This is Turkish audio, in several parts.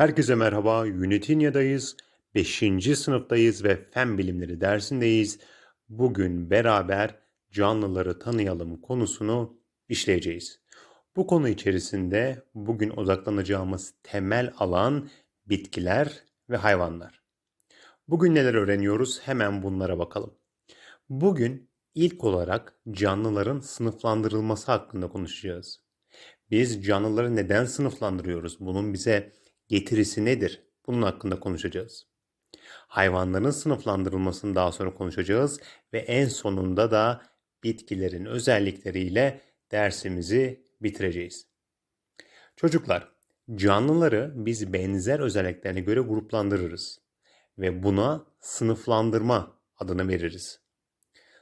Herkese merhaba. Unitinya'dayız. 5. sınıftayız ve fen bilimleri dersindeyiz. Bugün beraber canlıları tanıyalım konusunu işleyeceğiz. Bu konu içerisinde bugün odaklanacağımız temel alan bitkiler ve hayvanlar. Bugün neler öğreniyoruz? Hemen bunlara bakalım. Bugün ilk olarak canlıların sınıflandırılması hakkında konuşacağız. Biz canlıları neden sınıflandırıyoruz? Bunun bize getirisi nedir? Bunun hakkında konuşacağız. Hayvanların sınıflandırılmasını daha sonra konuşacağız ve en sonunda da bitkilerin özellikleriyle dersimizi bitireceğiz. Çocuklar, canlıları biz benzer özelliklerine göre gruplandırırız ve buna sınıflandırma adını veririz.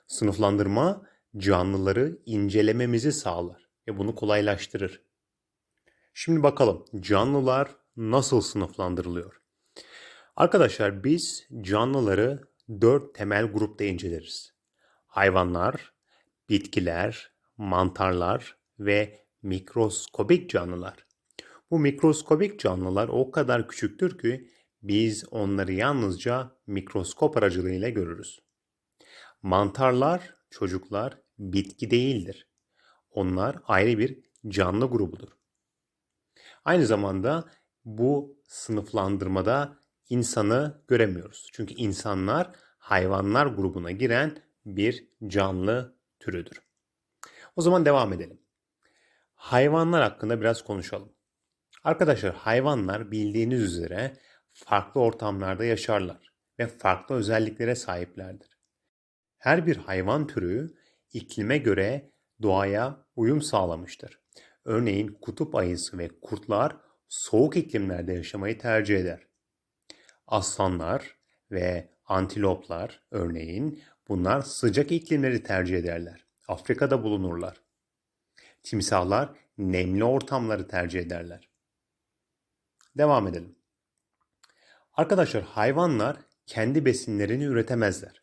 Sınıflandırma canlıları incelememizi sağlar ve bunu kolaylaştırır. Şimdi bakalım canlılar nasıl sınıflandırılıyor? Arkadaşlar biz canlıları dört temel grupta inceleriz. Hayvanlar, bitkiler, mantarlar ve mikroskobik canlılar. Bu mikroskobik canlılar o kadar küçüktür ki biz onları yalnızca mikroskop aracılığıyla görürüz. Mantarlar, çocuklar bitki değildir. Onlar ayrı bir canlı grubudur. Aynı zamanda bu sınıflandırmada insanı göremiyoruz. Çünkü insanlar hayvanlar grubuna giren bir canlı türüdür. O zaman devam edelim. Hayvanlar hakkında biraz konuşalım. Arkadaşlar hayvanlar bildiğiniz üzere farklı ortamlarda yaşarlar ve farklı özelliklere sahiplerdir. Her bir hayvan türü iklime göre doğaya uyum sağlamıştır. Örneğin kutup ayısı ve kurtlar soğuk iklimlerde yaşamayı tercih eder. Aslanlar ve antiloplar örneğin bunlar sıcak iklimleri tercih ederler. Afrika'da bulunurlar. Timsahlar nemli ortamları tercih ederler. Devam edelim. Arkadaşlar hayvanlar kendi besinlerini üretemezler.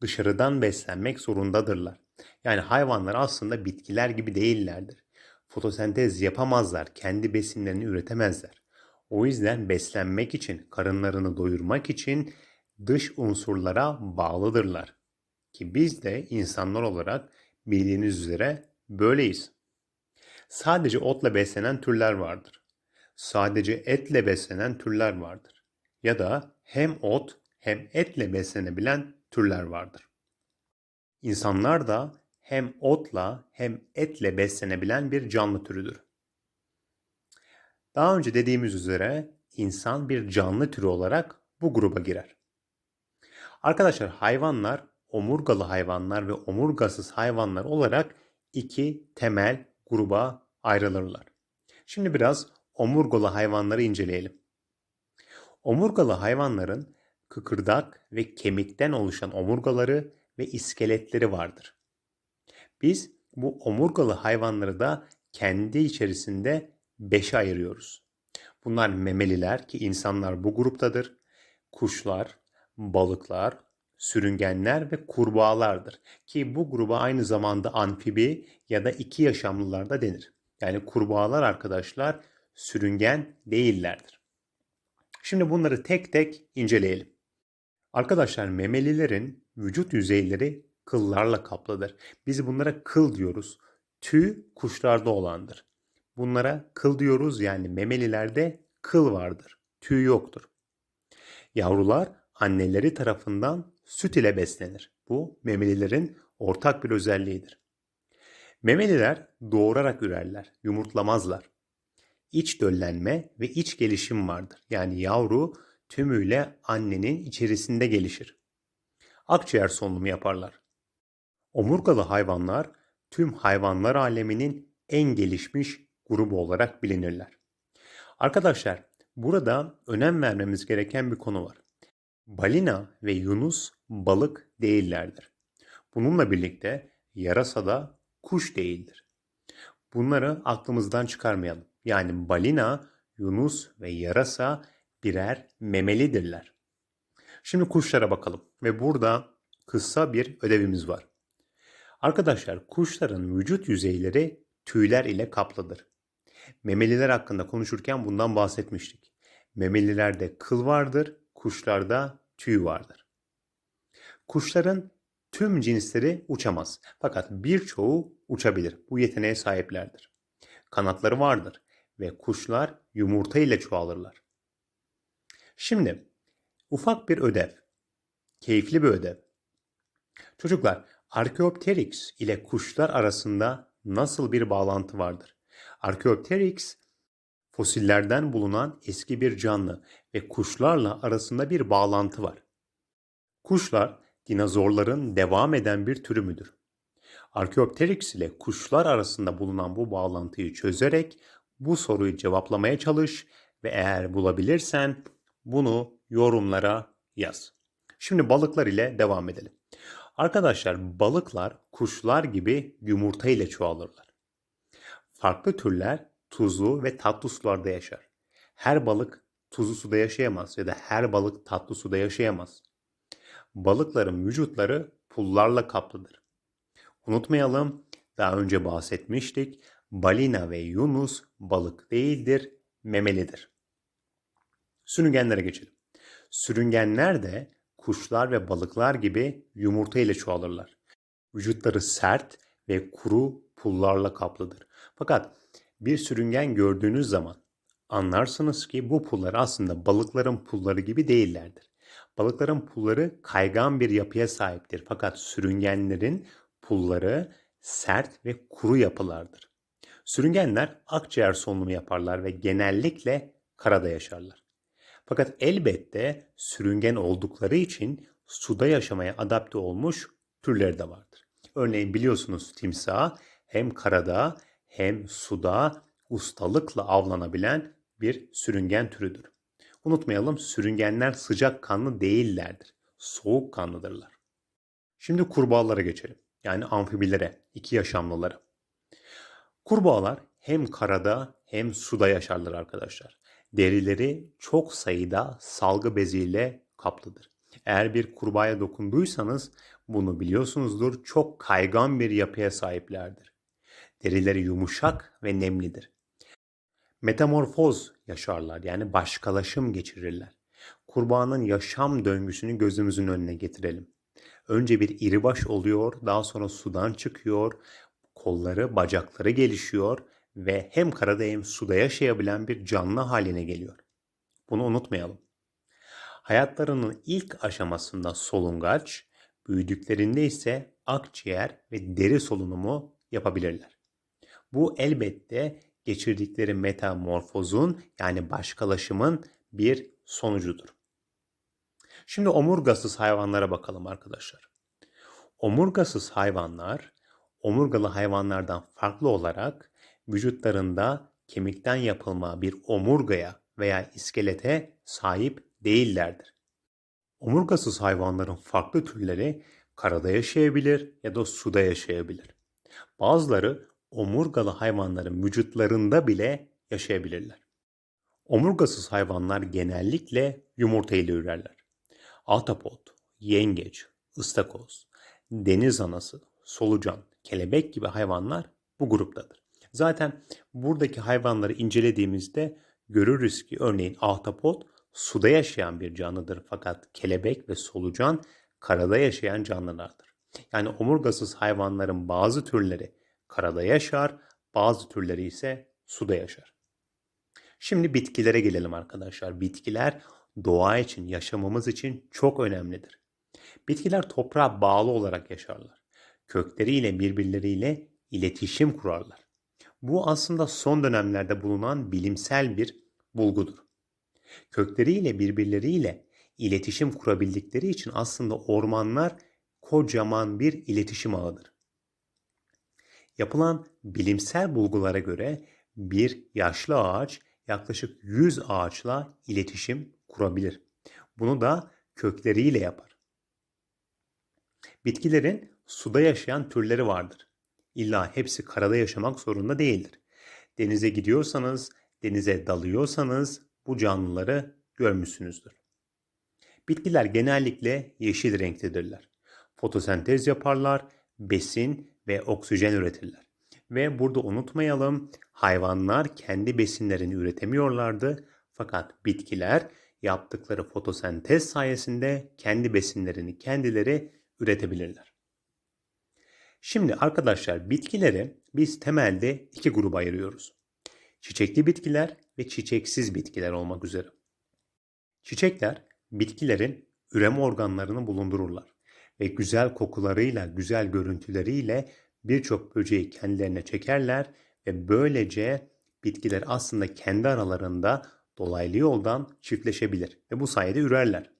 Dışarıdan beslenmek zorundadırlar. Yani hayvanlar aslında bitkiler gibi değillerdir. Fotosentez yapamazlar, kendi besinlerini üretemezler. O yüzden beslenmek için, karınlarını doyurmak için dış unsurlara bağlıdırlar. Ki biz de insanlar olarak bildiğiniz üzere böyleyiz. Sadece otla beslenen türler vardır. Sadece etle beslenen türler vardır. Ya da hem ot hem etle beslenebilen türler vardır. İnsanlar da hem otla hem etle beslenebilen bir canlı türüdür. Daha önce dediğimiz üzere insan bir canlı türü olarak bu gruba girer. Arkadaşlar hayvanlar omurgalı hayvanlar ve omurgasız hayvanlar olarak iki temel gruba ayrılırlar. Şimdi biraz omurgalı hayvanları inceleyelim. Omurgalı hayvanların kıkırdak ve kemikten oluşan omurgaları ve iskeletleri vardır. Biz bu omurgalı hayvanları da kendi içerisinde beşe ayırıyoruz. Bunlar memeliler ki insanlar bu gruptadır. Kuşlar, balıklar, sürüngenler ve kurbağalardır. Ki bu gruba aynı zamanda amfibi ya da iki yaşamlılar da denir. Yani kurbağalar arkadaşlar sürüngen değillerdir. Şimdi bunları tek tek inceleyelim. Arkadaşlar memelilerin vücut yüzeyleri kıllarla kaplıdır. Biz bunlara kıl diyoruz. Tüy kuşlarda olandır. Bunlara kıl diyoruz yani memelilerde kıl vardır. Tüy yoktur. Yavrular anneleri tarafından süt ile beslenir. Bu memelilerin ortak bir özelliğidir. Memeliler doğurarak ürerler, yumurtlamazlar. İç döllenme ve iç gelişim vardır. Yani yavru tümüyle annenin içerisinde gelişir. Akciğer solunumu yaparlar. Omurgalı hayvanlar tüm hayvanlar aleminin en gelişmiş grubu olarak bilinirler. Arkadaşlar burada önem vermemiz gereken bir konu var. Balina ve yunus balık değillerdir. Bununla birlikte yarasa da kuş değildir. Bunları aklımızdan çıkarmayalım. Yani balina, yunus ve yarasa birer memelidirler. Şimdi kuşlara bakalım ve burada kısa bir ödevimiz var. Arkadaşlar kuşların vücut yüzeyleri tüyler ile kaplıdır. Memeliler hakkında konuşurken bundan bahsetmiştik. Memelilerde kıl vardır, kuşlarda tüy vardır. Kuşların tüm cinsleri uçamaz. Fakat birçoğu uçabilir. Bu yeteneğe sahiplerdir. Kanatları vardır ve kuşlar yumurta ile çoğalırlar. Şimdi ufak bir ödev. Keyifli bir ödev. Çocuklar, Archaeopteryx ile kuşlar arasında nasıl bir bağlantı vardır? Archaeopteryx fosillerden bulunan eski bir canlı ve kuşlarla arasında bir bağlantı var. Kuşlar dinozorların devam eden bir türü müdür? Archaeopteryx ile kuşlar arasında bulunan bu bağlantıyı çözerek bu soruyu cevaplamaya çalış ve eğer bulabilirsen bunu yorumlara yaz. Şimdi balıklar ile devam edelim. Arkadaşlar balıklar kuşlar gibi yumurta ile çoğalırlar. Farklı türler tuzlu ve tatlı sularda yaşar. Her balık tuzlu suda yaşayamaz ya da her balık tatlı suda yaşayamaz. Balıkların vücutları pullarla kaplıdır. Unutmayalım, daha önce bahsetmiştik. Balina ve yunus balık değildir, memelidir. Sürüngenlere geçelim. Sürüngenler de kuşlar ve balıklar gibi yumurta ile çoğalırlar. Vücutları sert ve kuru pullarla kaplıdır. Fakat bir sürüngen gördüğünüz zaman anlarsınız ki bu pullar aslında balıkların pulları gibi değillerdir. Balıkların pulları kaygan bir yapıya sahiptir fakat sürüngenlerin pulları sert ve kuru yapılardır. Sürüngenler akciğer solunumu yaparlar ve genellikle karada yaşarlar. Fakat elbette sürüngen oldukları için suda yaşamaya adapte olmuş türleri de vardır. Örneğin biliyorsunuz timsah hem karada hem suda ustalıkla avlanabilen bir sürüngen türüdür. Unutmayalım sürüngenler sıcak kanlı değillerdir. Soğuk kanlıdırlar. Şimdi kurbağalara geçelim. Yani amfibilere, iki yaşamlılara. Kurbağalar hem karada hem suda yaşarlar arkadaşlar. Derileri çok sayıda salgı beziyle kaplıdır. Eğer bir kurbağaya dokunduysanız bunu biliyorsunuzdur. Çok kaygan bir yapıya sahiplerdir. Derileri yumuşak ve nemlidir. Metamorfoz yaşarlar yani başkalaşım geçirirler. Kurbağanın yaşam döngüsünü gözümüzün önüne getirelim. Önce bir iri baş oluyor, daha sonra sudan çıkıyor, kolları, bacakları gelişiyor ve hem karada hem suda yaşayabilen bir canlı haline geliyor. Bunu unutmayalım. Hayatlarının ilk aşamasında solungaç, büyüdüklerinde ise akciğer ve deri solunumu yapabilirler. Bu elbette geçirdikleri metamorfozun yani başkalaşımın bir sonucudur. Şimdi omurgasız hayvanlara bakalım arkadaşlar. Omurgasız hayvanlar omurgalı hayvanlardan farklı olarak vücutlarında kemikten yapılma bir omurgaya veya iskelete sahip değillerdir. Omurgasız hayvanların farklı türleri karada yaşayabilir ya da suda yaşayabilir. Bazıları omurgalı hayvanların vücutlarında bile yaşayabilirler. Omurgasız hayvanlar genellikle yumurta ile ürerler. Ahtapot, yengeç, ıstakoz, deniz anası, solucan, kelebek gibi hayvanlar bu gruptadır. Zaten buradaki hayvanları incelediğimizde görürüz ki örneğin ahtapot suda yaşayan bir canlıdır fakat kelebek ve solucan karada yaşayan canlılardır. Yani omurgasız hayvanların bazı türleri karada yaşar, bazı türleri ise suda yaşar. Şimdi bitkilere gelelim arkadaşlar. Bitkiler doğa için, yaşamamız için çok önemlidir. Bitkiler toprağa bağlı olarak yaşarlar. Kökleriyle birbirleriyle iletişim kurarlar. Bu aslında son dönemlerde bulunan bilimsel bir bulgudur. Kökleriyle birbirleriyle iletişim kurabildikleri için aslında ormanlar kocaman bir iletişim ağıdır. Yapılan bilimsel bulgulara göre bir yaşlı ağaç yaklaşık 100 ağaçla iletişim kurabilir. Bunu da kökleriyle yapar. Bitkilerin suda yaşayan türleri vardır. İlla hepsi karada yaşamak zorunda değildir. Denize gidiyorsanız, denize dalıyorsanız bu canlıları görmüşsünüzdür. Bitkiler genellikle yeşil renktedirler. Fotosentez yaparlar, besin ve oksijen üretirler. Ve burada unutmayalım hayvanlar kendi besinlerini üretemiyorlardı Fakat bitkiler yaptıkları fotosentez sayesinde kendi besinlerini kendileri üretebilirler. Şimdi arkadaşlar bitkileri biz temelde iki gruba ayırıyoruz. Çiçekli bitkiler ve çiçeksiz bitkiler olmak üzere. Çiçekler bitkilerin üreme organlarını bulundururlar ve güzel kokularıyla, güzel görüntüleriyle birçok böceği kendilerine çekerler ve böylece bitkiler aslında kendi aralarında dolaylı yoldan çiftleşebilir ve bu sayede ürerler.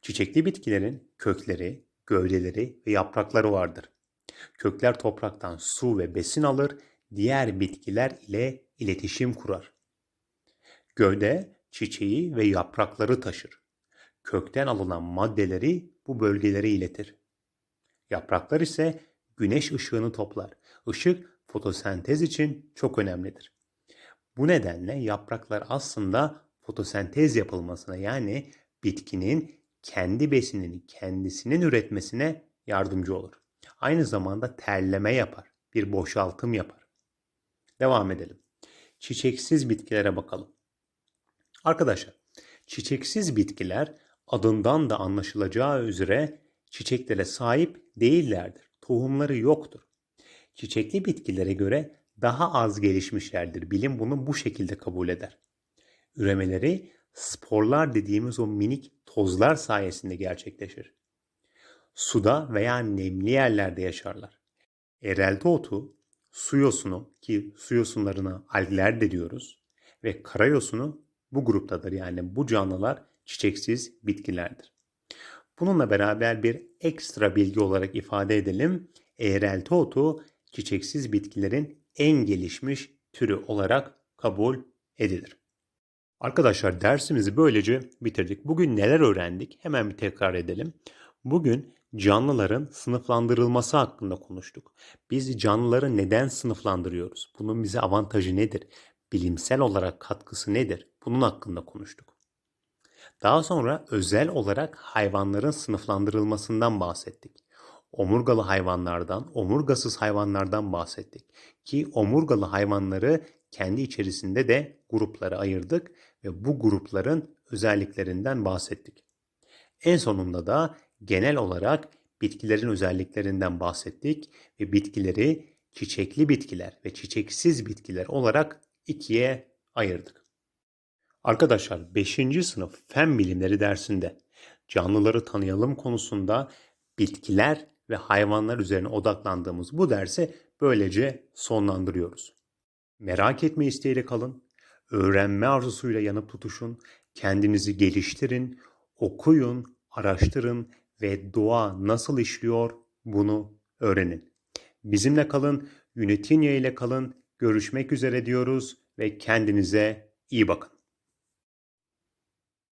Çiçekli bitkilerin kökleri, gövdeleri ve yaprakları vardır. Kökler topraktan su ve besin alır, diğer bitkiler ile iletişim kurar. Gövde çiçeği ve yaprakları taşır. Kökten alınan maddeleri bu bölgelere iletir. Yapraklar ise güneş ışığını toplar. Işık fotosentez için çok önemlidir. Bu nedenle yapraklar aslında fotosentez yapılmasına yani bitkinin kendi besinini kendisinin üretmesine yardımcı olur. Aynı zamanda terleme yapar, bir boşaltım yapar. Devam edelim. Çiçeksiz bitkilere bakalım. Arkadaşlar, çiçeksiz bitkiler adından da anlaşılacağı üzere çiçeklere sahip değillerdir. Tohumları yoktur. Çiçekli bitkilere göre daha az gelişmişlerdir. Bilim bunu bu şekilde kabul eder. Üremeleri sporlar dediğimiz o minik tozlar sayesinde gerçekleşir. Suda veya nemli yerlerde yaşarlar. Erelte otu, su yosunu ki su yosunlarına algler de diyoruz ve kara yosunu bu gruptadır. Yani bu canlılar çiçeksiz bitkilerdir. Bununla beraber bir ekstra bilgi olarak ifade edelim. Eğrelti otu çiçeksiz bitkilerin en gelişmiş türü olarak kabul edilir. Arkadaşlar dersimizi böylece bitirdik. Bugün neler öğrendik? Hemen bir tekrar edelim. Bugün canlıların sınıflandırılması hakkında konuştuk. Biz canlıları neden sınıflandırıyoruz? Bunun bize avantajı nedir? Bilimsel olarak katkısı nedir? Bunun hakkında konuştuk. Daha sonra özel olarak hayvanların sınıflandırılmasından bahsettik. Omurgalı hayvanlardan, omurgasız hayvanlardan bahsettik. Ki omurgalı hayvanları kendi içerisinde de gruplara ayırdık ve bu grupların özelliklerinden bahsettik. En sonunda da genel olarak bitkilerin özelliklerinden bahsettik ve bitkileri çiçekli bitkiler ve çiçeksiz bitkiler olarak ikiye ayırdık. Arkadaşlar 5. sınıf fen bilimleri dersinde canlıları tanıyalım konusunda bitkiler ve hayvanlar üzerine odaklandığımız bu dersi böylece sonlandırıyoruz. Merak etme isteğiyle kalın, öğrenme arzusuyla yanıp tutuşun, kendinizi geliştirin, okuyun, araştırın ve doğa nasıl işliyor bunu öğrenin. Bizimle kalın, Unitinya ile kalın, görüşmek üzere diyoruz ve kendinize iyi bakın.